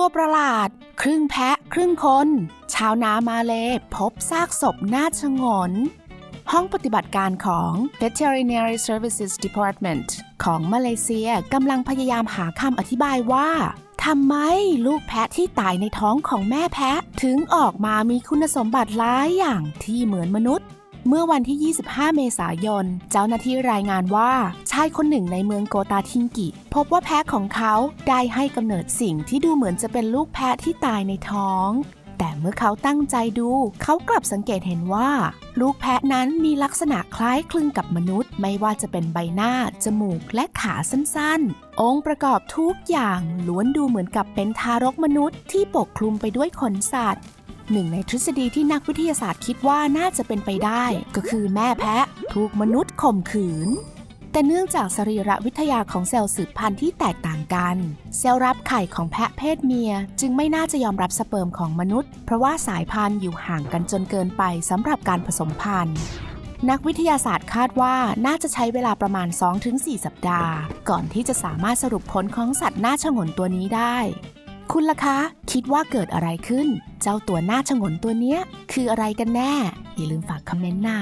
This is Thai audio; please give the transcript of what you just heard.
ตัวประหลาด ครึ่งแพะ ครึ่งคน ชาวนามาเลพบซากศพน่าชงน ห้องปฏิบัติการของ Veterinary Services Department ของมาเลเซียกำลังพยายามหาคำอธิบายว่าทำไมลูกแพะที่ตายในท้องของแม่แพะ ถึงออกมามีคุณสมบัติหลายอย่างที่เหมือนมนุษย์ เมื่อวันที่ 25 เมษายน เจ้าหน้าที่รายงานว่า ชายคนหนึ่งในเมืองโกตาทิงกิ พบว่าแพะของเขาได้ให้กำเนิดสิ่งที่ดูเหมือนจะเป็นลูกแพะที่ตายในท้อง แต่เมื่อเขาตั้งใจดู เขากลับสังเกตเห็นว่า ลูกแพะนั้นมีลักษณะคล้ายคลึงกับมนุษย์ ไม่ว่าจะเป็นใบหน้า จมูก และขาสั้นๆ องค์ประกอบทุกอย่างล้วนดูเหมือนกับเป็นทารกมนุษย์ที่ปกคลุมไปด้วยขนสัตว์ หนึ่งในทฤษฎีที่นักวิทยาศาสตร์คิดว่าน่าจะเป็นไปได้ ก็คือแม่แพะถูกมนุษย์ข่มขืน แต่เนื่องจากสรีระวิทยาของเซลล์สืบพันธุ์ที่แตกต่างกัน เซลล์รับไข่ของแพะเพศเมีย จึงไม่น่าจะยอมรับสเปิร์มของมนุษย์ เพราะว่าสายพันธุ์อยู่ห่างกันจนเกินไปสำหรับการผสมพันธุ์นักวิทยาศาสตร์คาดว่าน่าจะใช้เวลาประมาณ 2-4 สัปดาห์ ก่อนที่จะสามารถสรุปผลของสัตว์หน้าฉงนตัวนี้ได้ คุณล่ะคะ คิดว่าเกิดอะไรขึ้น เจ้าตัวหน้าฉงนตัวเนี้ย คืออะไรกันแน่ อย่าลืมฝากคอมเมนต์นะ